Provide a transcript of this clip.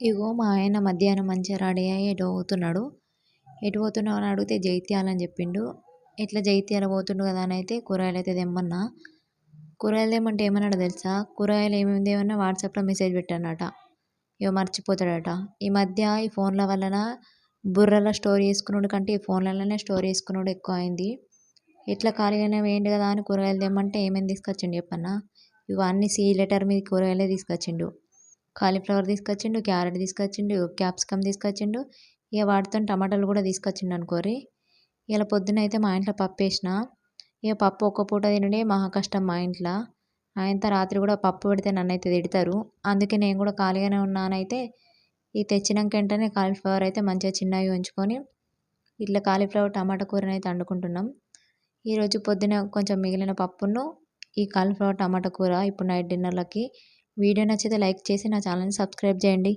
ఇగో మా ఆయన మధ్యాహ్నం మంచిగా రెడీ అయ్యి ఎటో పోతున్నాడు? ఎటు పోతున్నావు అని అడిగితే జైత్యాల అని చెప్పిండు. ఇట్లా జైత్యాల పోతుండు కదా అని అయితే కూరగాయలు అయితే తెమ్మన్నా. కూరగాయలు తెమ్మంటే ఏమన్నాడు తెలుసా? కూరగాయలు ఏమేమి తేమన్నా వాట్సాప్లో మెసేజ్ పెట్టానట ఇక మర్చిపోతాడట. ఈ మధ్య ఈ ఫోన్ల వలన బుర్రలో స్టోర్ చేసుకున్నాడు కంటే ఈ ఫోన్లలోనే స్టోర్ చేసుకున్నాడు ఎక్కువ అయింది ఇట్లా ఖాళీగానే వేయండి కదా అని కూరగాయలు తెమ్మంటే ఏమేమి తీసుకొచ్చిండు చెప్పన్నా? ఇవన్నీ సీ లెటర్ మీద కూరగాయలే తీసుకొచ్చిండు. కాలీఫ్లవర్ తీసుకొచ్చిండు క్యారెట్ తీసుకొచ్చిండు క్యాప్సికమ్ తీసుకొచ్చిండు. ఇక వాటితో టమాటాలు కూడా తీసుకొచ్చిండు అనుకోరి ఇలా పొద్దున అయితే మా ఇంట్లో పప్పు వేసిన. ఇక పప్పు ఒక్క పూట తినడే మహా కష్టం మా ఇంట్లో. ఆయనంత రాత్రి కూడా పప్పు పెడితే నన్ను అయితే తిడతారు. అందుకే నేను కూడా ఖాళీగానే ఉన్నానైతే. ఈ తెచ్చినాక వెంటనే కాలీఫ్లవర్ అయితే మంచిగా చిన్నవి ఉంచుకొని ఇట్లా కాలీఫ్లవర్ టమాటా కూరని అయితే వండుకుంటున్నాం. ఈరోజు పొద్దున కొంచెం మిగిలిన పప్పును ఈ కాలీఫ్లవర్ టమాటా కూర ఇప్పుడు నైట్ డిన్నర్లకి వీడియో నచ్చితే లైక్ చేసి నా ఛానల్ని సబ్స్క్రైబ్ చేయండి.